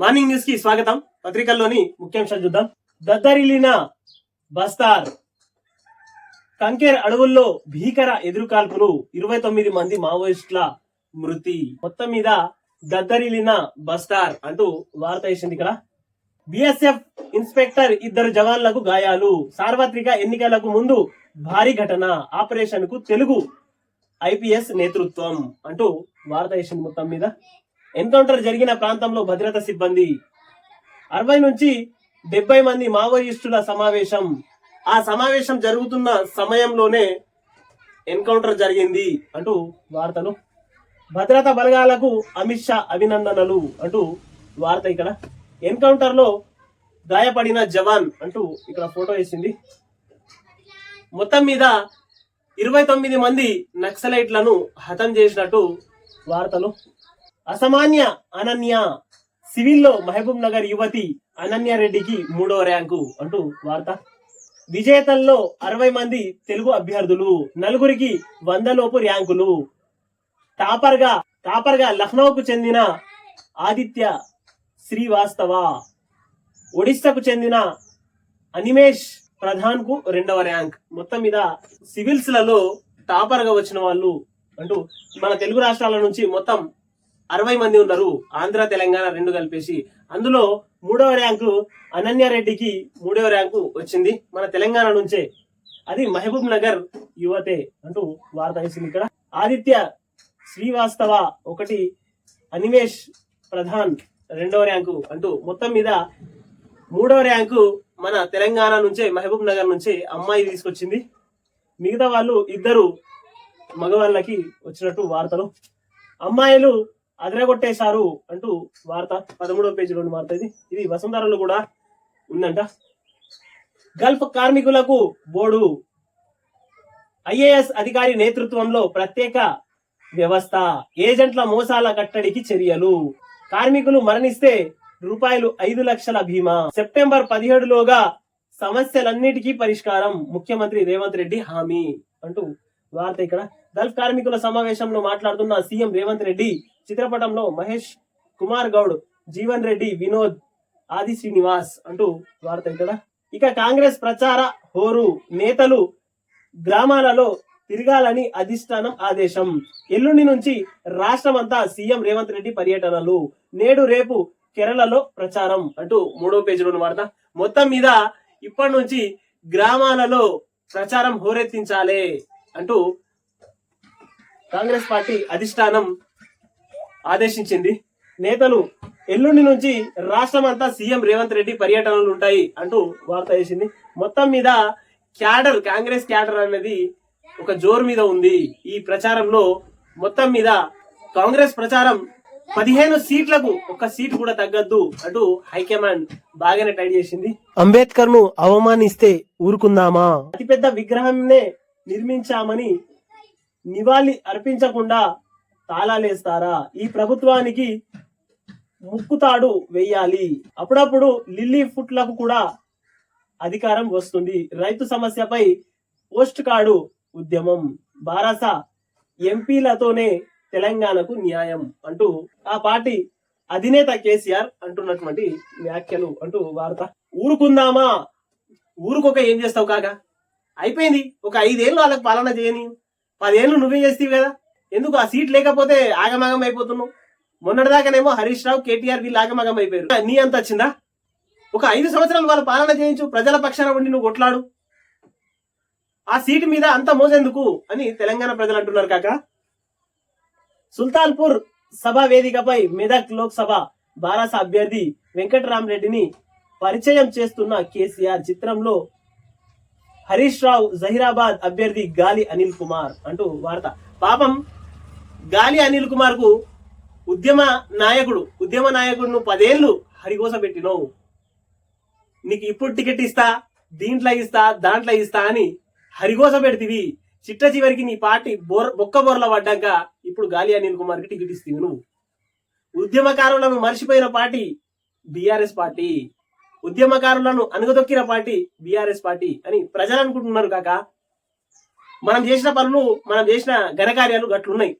Morning న్యూస్కి స్వాగతం. పత్రికల్లోని ముఖ్యాంశాలు చూద్దాం. దద్దరిలిన బస్తార్ కంకేర్ అడవుల్లో భీకర ఎదురుకాల్పులు ఇరవై తొమ్మిది మంది మావోయిస్టుల మృతి. మొత్తం మీద దద్దరిలిన బస్తార్ అంటూ వార్త వేసింది ఇక్కడ. బిఎస్ఎఫ్ ఇన్స్పెక్టర్ ఇద్దరు జవాన్లకు గాయాలు. సార్వత్రిక ఎన్నికలకు ముందు భారీ ఘటన. ఆపరేషన్కు తెలుగు ఐపీఎస్ నేతృత్వం అంటూ వార్త వేసింది మొత్తం మీద. ఎన్కౌంటర్ జరిగిన ప్రాంతంలో భద్రతా సిబ్బంది. అరవై నుంచి డెబ్బై మంది మావోయిస్టుల సమావేశం. ఆ సమావేశం జరుగుతున్న సమయంలోనే ఎన్కౌంటర్ జరిగింది అంటూ వార్తలు. భద్రతా బలగాలకు అమిత్ షా అభినందనలు అంటూ వార్త ఇక్కడ. ఎన్కౌంటర్లో గాయపడిన జవాన్ అంటూ ఇక్కడ ఫోటో వేసింది. మొత్తం మీద ఇరవై తొమ్మిది మంది నక్సలైట్లను హతం చేసినట్టు వార్తలు. అసామాన్య అనన్య సివిల్లో మహబూబ్ నగర్ యువతి అనన్య రెడ్డికి మూడో ర్యాంకు అంటూ వార్త. విజేతల్లో అరవై మంది తెలుగు అభ్యర్థులు నలుగురికి వందలోపు ర్యాంకులు. టాపర్గా టాపర్గా లక్నోకు చెందిన ఆదిత్య శ్రీవాస్తవ. ఒడిశాకు చెందిన అనిమేష్ ప్రధాన్కు రెండవ ర్యాంక్. మొత్తం మీద సివిల్స్లలో టాపర్గా వచ్చిన వాళ్ళు అంటూ మన తెలుగు రాష్ట్రాల నుంచి మొత్తం అరవై మంది ఉన్నారు. ఆంధ్ర తెలంగాణ రెండు కలిపేసి. అందులో మూడవ ర్యాంకు అనన్య రెడ్డికి మూడవ ర్యాంకు వచ్చింది. మన తెలంగాణ నుంచే. అది మహబూబ్ నగర్ యువతే అంటూ వార్త వేసింది ఇక్కడ. ఆదిత్య శ్రీవాస్తవ ఒకటి అనిమేష్ ప్రధాన్ రెండవ ర్యాంకు అంటూ మొత్తం మీద మూడవ ర్యాంకు మన తెలంగాణ నుంచే మహబూబ్ నగర్ నుంచే అమ్మాయి తీసుకొచ్చింది. మిగతా వాళ్ళు ఇద్దరు మగవాళ్ళకి వచ్చినట్టు వార్తలు. అమ్మాయిలు అదరగొట్టేశారు అంటూ వార్త పదమూడవ పేజీలోని వార్త ఇది. ఇది వసంతరంలో కూడా ఉందంట. గల్ఫ్ కార్మికులకు బోర్డు ఐఏఎస్ అధికారి నేతృత్వంలో ప్రత్యేక వ్యవస్థ. ఏజెంట్ల మోసాల కట్టడికి చర్యలు. కార్మికులు మరణిస్తే రూపాయలు ఐదు లక్షల బీమా. సెప్టెంబర్ పదిహేడులోగా సమస్యలన్నిటికీ పరిష్కారం. ముఖ్యమంత్రి రేవంత్ రెడ్డి హామీ అంటూ వార్త ఇక్కడ. గల్ఫ్ కార్మికుల సమావేశంలో మాట్లాడుతున్న సీఎం రేవంత్ రెడ్డి చిత్రపటంలో మహేష్ కుమార్ గౌడ్ జీవన్ రెడ్డి వినోద్ ఆది శ్రీనివాస్ అంటూ వార్త ఇక్కడ ఇక కాంగ్రెస్ ప్రచార హోరు నేతలు గ్రామాలలో తిరగాలని అధిష్టానం ఆదేశం. ఎల్లుండి నుంచి రాష్ట్రమంతా సీఎం రేవంత్ రెడ్డి పర్యటనలు. నేడు రేపు కేరళలో ప్రచారం అంటూ మూడో పేజీలోని వార్త. మొత్తం మీద ఇప్పటి నుంచి గ్రామాలలో ప్రచారం హోరెత్తించాలి అంటూ కాంగ్రెస్ పార్టీ అధిష్టానం ఆదేశించింది. నేతలు ఎల్లుండి నుంచి రాష్ట్రమంతా సీఎం రేవంత్ రెడ్డి పర్యటనలు ఉంటాయి అంటూ వార్త వేసింది. మొత్తం మీద క్యాడర్ కాంగ్రెస్ క్యాడర్ అనేది ఒక జోరు మీద ఉంది. ఈ ప్రచారంలో మొత్తం మీద కాంగ్రెస్ ప్రచారం పదిహేను సీట్లకు ఒక సీట్ కూడా తగ్గద్దు అంటూ హైకమాండ్ బాగానే టైట్ చేసింది. అంబేద్కర్ను అవమానిస్తే ఊరుకుందామా? అతిపెద్ద విగ్రహంనే నిర్మించామని నివాళి అర్పించకుండా తాళాలేస్తారా? ఈ ప్రభుత్వానికి ముక్కుతాడు వెయ్యాలి అప్పుడప్పుడు లిల్లీ ఫుట్లకు కూడా అధికారం వస్తుంది. రైతు సమస్యపై పోస్ట్ కార్డు ఉద్యమం. బారాస ఎంపీలతోనే తెలంగాణకు న్యాయం అంటూ ఆ పార్టీ అధినేత కేసీఆర్ అంటున్నటువంటి వ్యాఖ్యలు అంటూ వార్త. ఊరుకుందామా? ఊరుకొక ఏం చేస్తావు కాగా అయిపోయింది. ఒక ఐదేళ్ళు వాళ్ళకి పాలన చేయని పదేళ్ళు నువ్వే చేస్తావు కదా? ఎందుకు ఆ సీట్ లేకపోతే ఆగమాగం అయిపోతున్నావు? మొన్నటిదాకానేమో హరీష్ రావు కేటీఆర్ వీళ్ళు ఆగమాగం అయిపోయారు. నీ అంత వచ్చిందా? ఒక ఐదు సంవత్సరాలు వాళ్ళ పాలన చేయించు ప్రజల పక్షాన ఉండి నువ్వు కొట్లాడు. ఆ సీటు మీద అంత మోసేందుకు అని తెలంగాణ ప్రజలు అంటున్నారు కాక. సుల్తాన్పూర్ సభ వేదికపై మెదక్ లోక్సభ బారాస అభ్యర్థి వెంకటరామరెడ్డిని పరిచయం చేస్తున్న కేసీఆర్ చిత్రంలో హరీష్ రావు జహీరాబాద్ అభ్యర్థి గాలి అనిల్ కుమార్ అంటూ వార్త. పాపం గాలి అనిల్ కుమార్కు ఉద్యమ నాయకుడు ఉద్యమ నాయకుడును పదేళ్ళు హరికోస పెట్టినవు. నీకు ఇప్పుడు టికెట్ ఇస్తా దీంట్లో ఇస్తా దాంట్లో ఇస్తా అని హరిగోస పెడితివి. చిట్ట చివరికి నీ పార్టీ బోర్ బొక్క బోర్ల పడ్డాక ఇప్పుడు గాలి అనిల్ కుమార్కి టికెట్ ఇస్తీవి నువ్వు. ఉద్యమకారులను మర్చిపోయిన పార్టీ బీఆర్ఎస్ పార్టీ. ఉద్యమకారులను అణగదొక్కిన పార్టీ బీఆర్ఎస్ పార్టీ అని ప్రజలు అనుకుంటున్నారు కాక మనం చేసిన పనులు మనం చేసిన ఘనకార్యాలు గట్లున్నాయి.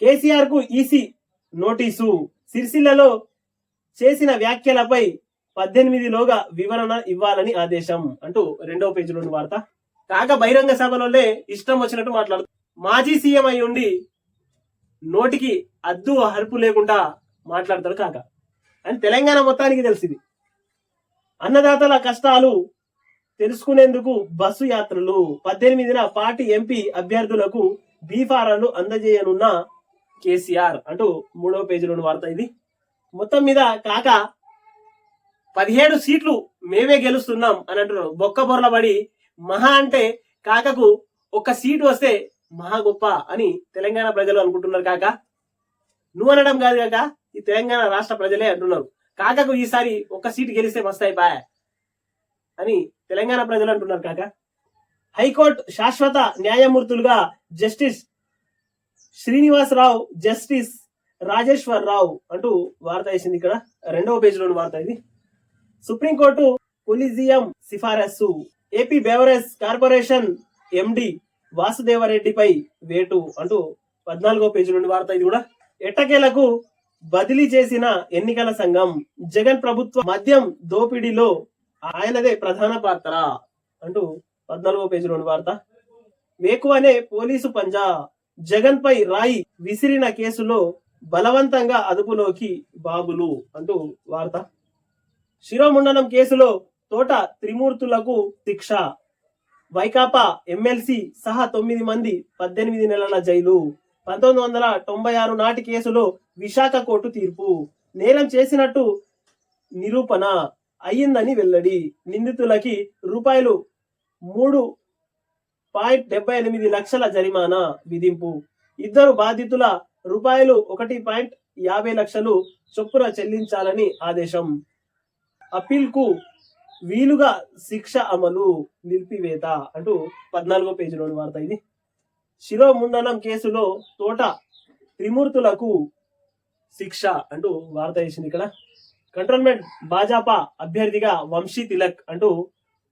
కేసీఆర్కు ఈసీ నోటీసు. సిరిసిల్లలో చేసిన వ్యాఖ్యలపై పద్దెనిమిదిలోగా వివరణ ఇవ్వాలని ఆదేశం అంటూ రెండవ పేజీలోని వార్త. కాక బహిరంగ సభలోనే ఇష్టం వచ్చినట్టు మాట్లాడుతూ మాజీ సీఎం అయి ఉండి నోటికి అద్దు హరుపు లేకుండా మాట్లాడతాడు కాక. అని తెలంగాణ మొత్తానికి తెలిసింది. అన్నదాతల కష్టాలు తెలుసుకునేందుకు బస్సు యాత్రలు. పద్దెనిమిదిన పార్టీ ఎంపీ అభ్యర్థులకు బీఫారాలు అందజేయనున్న కేసీఆర్ అంటూ మూడవ పేజీలోని వార్త ఇది. మొత్తం మీద కాక పదిహేడు సీట్లు మేమే గెలుస్తున్నాం అని అంటున్నారు. బొక్క బొర్ల పడి మహా అంటే కాకకు ఒక సీటు వస్తే మహా గొప్ప అని తెలంగాణ ప్రజలు అనుకుంటున్నారు కాక. నువ్వు అనడం కాదు కాక ఈ తెలంగాణ రాష్ట్ర ప్రజలే అంటున్నారు. కాకకు ఈసారి ఒక సీటు గెలిస్తే మస్తాయి పాయ అని తెలంగాణ ప్రజలు అంటున్నారు కాక. హైకోర్టు శాశ్వత న్యాయమూర్తులుగా జస్టిస్ శ్రీనివాసరావు జస్టిస్ రాజేశ్వర్ రావు అంటూ వార్త వేసింది ఇక్కడ. రెండవ పేజీలోని వార్త ఇది. సుప్రీంకోర్టు కొలిజియం సిఫారసు. ఏపీ బెవరేజ్ కార్పొరేషన్ ఎండి వాసుదేవరెడ్డిపై వేటు అంటూ పద్నాలుగో పేజీలోని వార్త ఇది కూడా. ఎట్టకేలకు బదిలీ చేసిన ఎన్నికల సంఘం జగన్ ప్రభుత్వ మద్యం దోపిడీలో ఆయనదే ప్రధాన పాత్ర అంటూ పద్నాలుగో పేజీలోని వార్త. వేకువనే పోలీసు పంజా జగన్ పై రాయి విసిరిన కేసులో బలవంతంగా అదుపులోకి బాబులు అంటూ వార్త. శిరోముండనం కేసులో తోట త్రిమూర్తులకు శిక్ష. వైకాపా ఎమ్మెల్సీ సహా తొమ్మిది మంది పద్దెనిమిది నెలల జైలు. పంతొమ్మిది వందల తొంభై ఆరు నాటి కేసులో విశాఖ కోర్టు తీర్పు. నేరం చేసినట్టు నిరూపణ. అయ్యిందని వెల్లడి. నిందితులకి రూపాయలు మూడు పాయింట్ డెబ్బై ఎనిమిది లక్షల జరిమానా విధింపు. ఇద్దరు బాధితుల రూపాయలు ఒకటి పాయింట్ యాభై లక్షలు చొప్పున చెల్లించాలని ఆదేశం. అప్పీల్కు వీలుగా శిక్ష అమలు నిలిపివేత అంటూ పద్నాలుగో పేజీలోని వార్త ఇది. శిరోముండనం కేసులో తోట త్రిమూర్తులకు శిక్ష అంటూ వార్త వేసింది ఇక్కడ. కంట్రోల్మెంట్ భాజపా అభ్యర్థిగా వంశీ తిలక్ అంటూ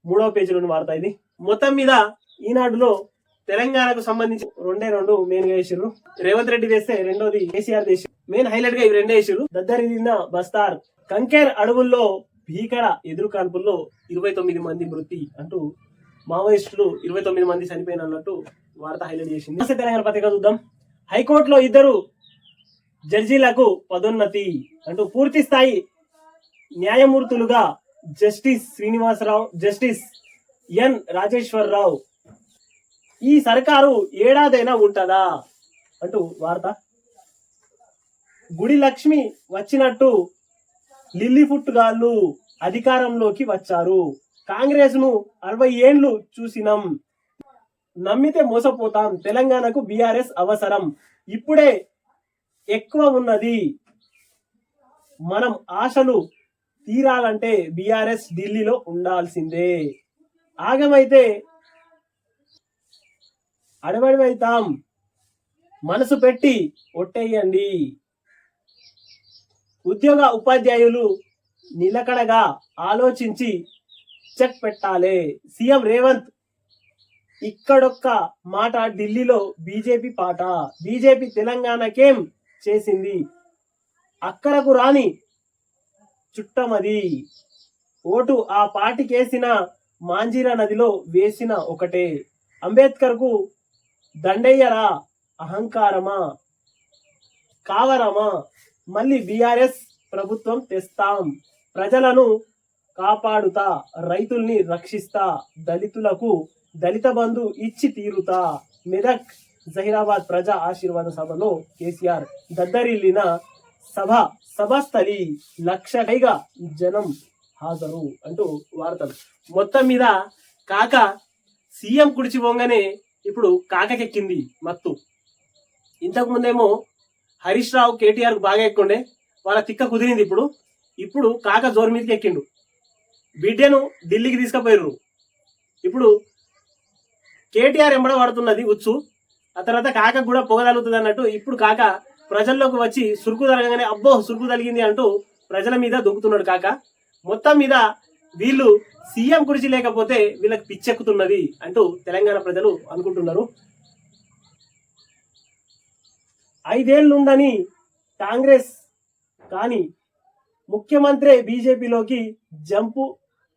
మూడవ పేజీలోని వార్త ఇది. మొత్తం మీద ఈనాడులో తెలంగాణకు సంబంధించి రెండే రెండు మెయిన్గా వేసారు రేవంత్ రెడ్డి వేస్తే రెండోది కేసీఆర్ దేశం మెయిన్ హైలైట్గా ఇవి రెండే వేసారు దద్దరిదిన బస్తార్. కంకేర్ అడవుల్లో భీకర ఎదురు కాల్పుల్లో ఇరవై తొమ్మిది మంది మృతి అంటూ మావోయిస్టులు ఇరవై తొమ్మిది మంది చనిపోయిన అన్నట్టు వార్త హైలైట్ చేసింది. తెలంగాణ పత్రిక చూద్దాం. హైకోర్టులో ఇద్దరు జడ్జీలకు పదోన్నతి అంటూ పూర్తి స్థాయి న్యాయమూర్తులుగా justice Srinivasa Rao justice N Rajeshwara Rao ఈ సర్కారు ఏడాదైనా ఉంటదా? అంటూ వార్త. గుడి లక్ష్మి వచ్చినట్టు లిల్లీఫుట్ గాళ్ళు అధికారంలోకి వచ్చారు. కాంగ్రెస్ను అరవై ఏండ్లు చూసినాం. నమ్మితే మోసపోతాం. తెలంగాణకు బీఆర్ఎస్ అవసరం. ఇప్పుడే ఎక్కువ ఉన్నది. మనం ఆశలు తీరాలంటే బీఆర్ఎస్ ఢిల్లీలో ఉండాల్సిందే. ఆగమైతే అడవడివైతాం మనసు పెట్టి ఒట్టేయండి. ఉద్యోగ ఉపాధ్యాయులు నిలకడగా ఆలోచించి చెక్ పెట్టాలి. సీఎం రేవంత్ ఇక్కడొక్క మాట ఢిల్లీలో బీజేపీ పాట. బీజేపీ తెలంగాణకేం చేసింది? అక్కడకు రాని చుట్టమది. ఓటు ఆ పాటికేసిన మాంజీరా నదిలో వేసిన ఒకటే. అంబేద్కర్కు దండయ్యరా అహంకారమా? కావరమా? మళ్ళీ బీఆర్ఎస్ ప్రభుత్వం తెస్తాం. ప్రజలను కాపాడుతా రైతుల్ని రక్షిస్తా దళితులకు దళిత బంధు ఇచ్చి తీరుతా. మెదక్ జహీరాబాద్ ప్రజా ఆశీర్వాద సభలో కేసీఆర్ దద్దరిల్లిన సభ సభస్థలి లక్ష పైగా జనం హాజరు అంటూ వార్తలు. మొత్తం మీద కాక సీఎం కుడిచిపోగానే ఇప్పుడు కాకకెక్కింది మత్తు. ఇంతకు ముందేమో హరీష్ రావు కేటీఆర్ బాగా ఎక్కుండే వాళ్ళ తిక్క కుదిరింది ఇప్పుడు. ఇప్పుడు కాక జోరు మీదకి ఎక్కిండు. బిడ్డను ఢిల్లీకి తీసుకుపోయారు ఇప్పుడు కేటీఆర్ ఎంబడ పడుతున్నది ఉచ్చు. ఆ తర్వాత కాక కూడా పొగదలుగుతుంది అన్నట్టు ఇప్పుడు కాక ప్రజల్లోకి వచ్చి సురుకు తరగగానే అబ్బో సురుకు తలిగింది అంటూ ప్రజల మీద దొంకుతున్నాడు కాక. మొత్తం మీద వీళ్ళు సీఎం గురించి లేకపోతే వీళ్ళకి పిచ్చెక్కుతున్నది అంటూ తెలంగాణ ప్రజలు అనుకుంటున్నారు. ఐదేళ్ళుండని కాంగ్రెస్ కానీ ముఖ్యమంత్రి బీజేపీలోకి జంపు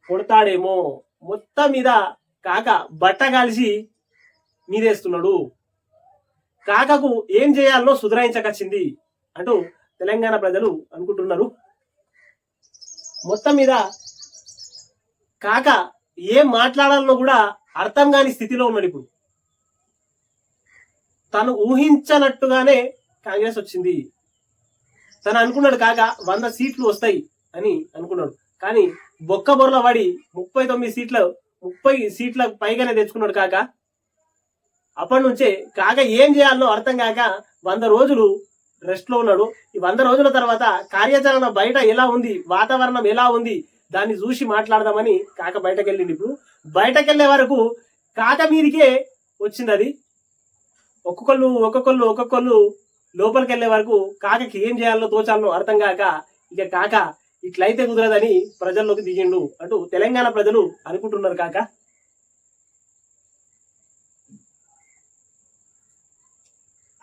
కొడతాడేమో. మొత్తం మీద కాక బట్ట కలిసి మీదేస్తున్నాడు. కాకకు ఏం చేయాలనో సుధరాయించకొచ్చింది అంటూ తెలంగాణ ప్రజలు అనుకుంటున్నారు. మొత్తం మీద కాక ఏం మాట్లాడాలనో కూడా అర్థం కాని స్థితిలో ఉన్నాడు ఇప్పుడు. తను ఊహించనట్టుగానే కాంగ్రెస్ వచ్చింది. తను అనుకున్నాడు కాక వంద సీట్లు వస్తాయి అని అనుకున్నాడు. కానీ బొక్క బొర్ల పడి ముప్పై తొమ్మిది సీట్ల ముప్పై సీట్ల పైగానే తెచ్చుకున్నాడు కాక అప్పటి నుంచే కాక ఏం చేయాలనో అర్థం కాక వంద రోజులు రెస్ట్లో ఉన్నాడు. ఈ వంద రోజుల తర్వాత కార్యాచరణ బయట ఎలా ఉంది? వాతావరణం ఎలా ఉంది? దాన్ని చూసి మాట్లాడదామని కాక బయటకు వెళ్ళింది ఇప్పుడు. బయటకు వెళ్ళే వరకు కాక మీదికే వచ్చింది అది. ఒక్కొక్కళ్ళు ఒక్కొక్కళ్ళు ఒక్కొక్కళ్ళు లోపలికి వెళ్ళే వరకు కాకకి ఏం చేయాలో తోచాలో అర్థం కాక ఇక కాక ఇట్లయితే కుదరదని ప్రజల్లోకి దిగిండు అంటూ తెలంగాణ ప్రజలు అనుకుంటున్నారు కాక.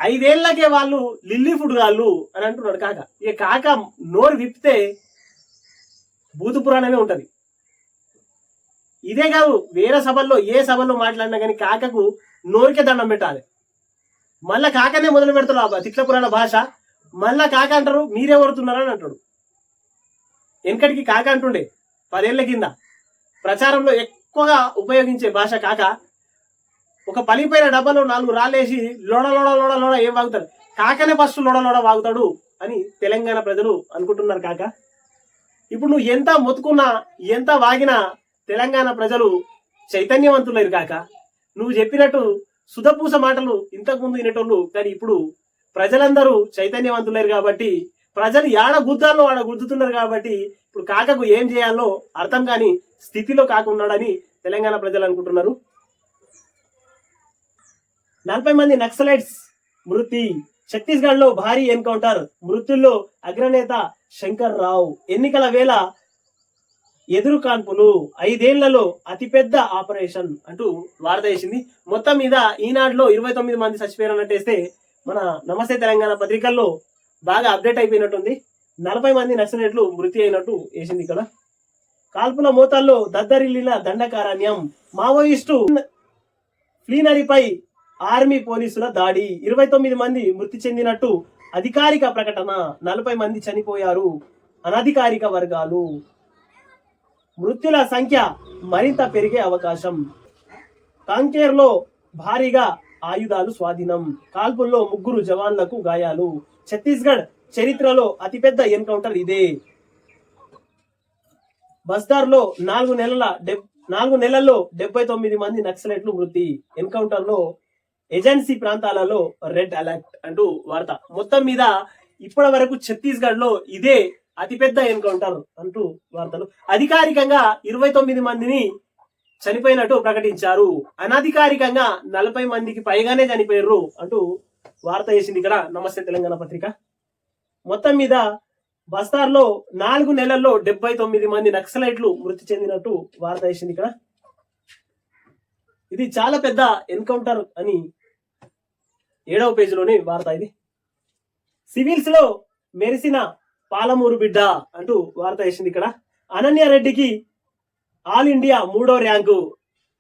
ఐదేళ్ళకే వాళ్ళు లిల్లీ ఫుడ్ గాళ్ళు అని అంటున్నాడు కాక. ఇక కాక నోరు విప్పితే భూత పురాణమే ఉంటుంది. ఇదే కాదు వేరే సభల్లో ఏ సభల్లో మాట్లాడినా కానీ కాకకు నోరికే దండం పెట్టాలి. మళ్ళా కాకనే మొదలు పెడతాడు ఆ తిట్ల పురాణ భాష. మళ్ళా కాక అంటారు మీరే కొడుతున్నారని అంటాడు. వెనకటికి కాక అంటుండే పదేళ్ళ కింద. ప్రచారంలో ఎక్కువగా ఉపయోగించే భాష కాక ఒక పలిపోయిన డబ్బాలో నాలుగు రాళ్ళేసి లోడ లోడ లోడ లోడ ఏం వాగుతాడు కాకనే ఫస్ట్ లోడ లోడ వాగుతాడు అని తెలంగాణ ప్రజలు అనుకుంటున్నారు కాక. ఇప్పుడు నువ్వు ఎంత మొత్తుకున్నా ఎంత వాగినా తెలంగాణ ప్రజలు చైతన్యవంతులేరు కాక నువ్వు చెప్పినట్టు సుధపూస మాటలు ఇంతకుముందు వినేటోళ్ళు కానీ ఇప్పుడు ప్రజలందరూ చైతన్యవంతులేరు కాబట్టి ప్రజలు యాడ గుద్దాలో ఆడ గుద్దుతున్నారు కాబట్టి ఇప్పుడు కాకకు ఏం చేయాలో అర్థం కాని స్థితిలో కాకున్నాడని తెలంగాణ ప్రజలు అనుకుంటున్నారు. నలభై మంది నక్సలైట్స్ మృతి ఛత్తీస్గఢ్లో భారీ ఎన్కౌంటర్ మృతుల్లో అగ్రనేత శంకర్ రావు ఎన్నికల వేళ ఎదురు కాన్పులు. ఐదేళ్ళలో అతిపెద్ద ఆపరేషన్ అంటూ వార్త వేసింది. మొత్తం మీద ఈనాడులో ఇరవై తొమ్మిది మంది చచ్చిపోయారన్నట్టేస్తే మన నమస్తే తెలంగాణ పత్రికల్లో బాగా అప్డేట్ అయిపోయినట్టుంది. నలభై మంది నక్సలైట్లు మృతి అయినట్టు వేసింది ఇక్కడ. కాల్పుల మోతాల్లో దద్దరిల్లిన దండకారణ్యం. మావోయిస్టు ఫ్లీనరీపై ఆర్మీ పోలీసుల దాడి. ఇరవై తొమ్మిది మంది మృతి చెందినట్టు అధికారిక ప్రకటన. నలభై మంది చనిపోయారు. అనధికారిక వర్గాలు. మృతుల సంఖ్య మరింత పెరిగే అవకాశం. కాంకేర్లో భారీగా ఆయుధాలు స్వాధీనం. కాల్పుల్లో ముగ్గురు జవాన్లకు గాయాలు. ఛత్తీస్గఢ్ చరిత్రలో అతిపెద్ద ఎన్కౌంటర్ ఇదే. బస్దార్లో నాలుగు నెలల డెబ్ నాలుగు నెలల్లో డెబ్బై తొమ్మిది మంది నక్సలైట్లు మృతి. ఎన్కౌంటర్లో ఏజెన్సీ ప్రాంతాలలో రెడ్ అలర్ట్ అంటూ వార్త. మొత్తం మీద ఇప్పటి వరకు ఛత్తీస్గఢ్లో ఇదే అతిపెద్ద ఎన్కౌంటర్ అంటూ వార్తలు. అధికారికంగా ఇరవై తొమ్మిది మందిని చనిపోయినట్టు ప్రకటించారు. అనధికారికంగా నలభై మందికి పైగానే చనిపోయారు అంటూ వార్త వేసింది ఇక్కడ నమస్తే తెలంగాణ పత్రిక. మొత్తం మీద బస్తార్లో నాలుగు నెలల్లో డెబ్బై తొమ్మిది మంది నక్సలైట్లు మృతి చెందినట్టు వార్త వేసింది ఇక్కడ. ఇది చాలా పెద్ద ఎన్కౌంటర్ అని ఏడవ పేజీలోనే వార్త ఇది. సివిల్స్లో మెరిసిన పాలమూరు బిడ్డ అంటూ వార్త వేసింది ఇక్కడ. అనన్య రెడ్డికి ఆల్ ఇండియా మూడో ర్యాంకు.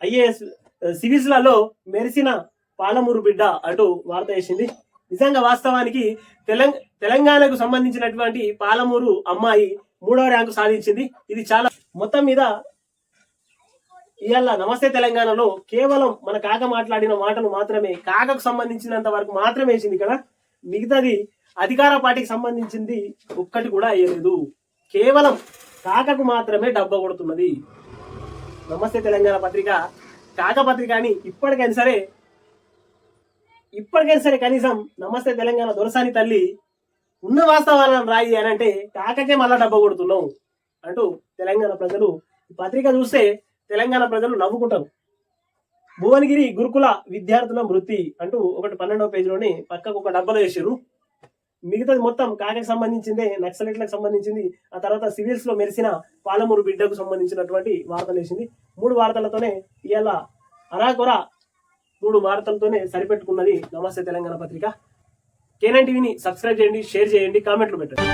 ఐఏఎస్ సివిల్స్లలో మెరిసిన పాలమూరు బిడ్డ అంటూ వార్త వేసింది. నిజంగా వాస్తవానికి తెలంగ తెలంగాణకు సంబంధించినటువంటి పాలమూరు అమ్మాయి మూడో ర్యాంకు సాధించింది. ఇది చాలా మొత్తం మీద ఇవాళ నమస్తే తెలంగాణలో కేవలం మన కాక మాట్లాడిన మాటలు మాత్రమే కాకకు సంబంధించినంత వరకు మాత్రమే వేసింది కదా? మిగతాది అధికార పార్టీకి సంబంధించింది ఒక్కటి కూడా అయ్యలేదు కేవలం కాకకు మాత్రమే డబ్బా కొడుతున్నది. నమస్తే తెలంగాణ పత్రిక కాక పత్రిక అని ఇప్పటికైనా సరే ఇప్పటికైనా సరే కనీసం నమస్తే తెలంగాణ దొరసాని తల్లి ఉన్న వాస్తవాలను రాయి అని అంటే కాకకే మళ్ళా డబ్బా కొడుతున్నాం అంటూ తెలంగాణ ప్రజలు పత్రిక చూస్తే తెలంగాణ ప్రజలు నవ్వుకుంటారు. భువనగిరి గురుకుల విద్యార్థుల మృతి అంటూ ఒకటి పన్నెండవ పేజీలోని పక్కకు ఒక డబ్బలు వేసారు మిగతాది మొత్తం కాకకి సంబంధించిందే నక్సలైట్లకు సంబంధించింది ఆ తర్వాత సివిల్స్లో మెరిసిన పాలమూరు బిడ్డకు సంబంధించినటువంటి వార్తలు వేసింది. మూడు వార్తలతోనే ఇవాళ అరాకొర మూడు వార్తలతోనే సరిపెట్టుకున్నది నమస్తే తెలంగాణ పత్రిక. కేనైన్ టీవీని సబ్స్క్రైబ్ చేయండి షేర్ చేయండి కామెంట్లు పెట్టండి.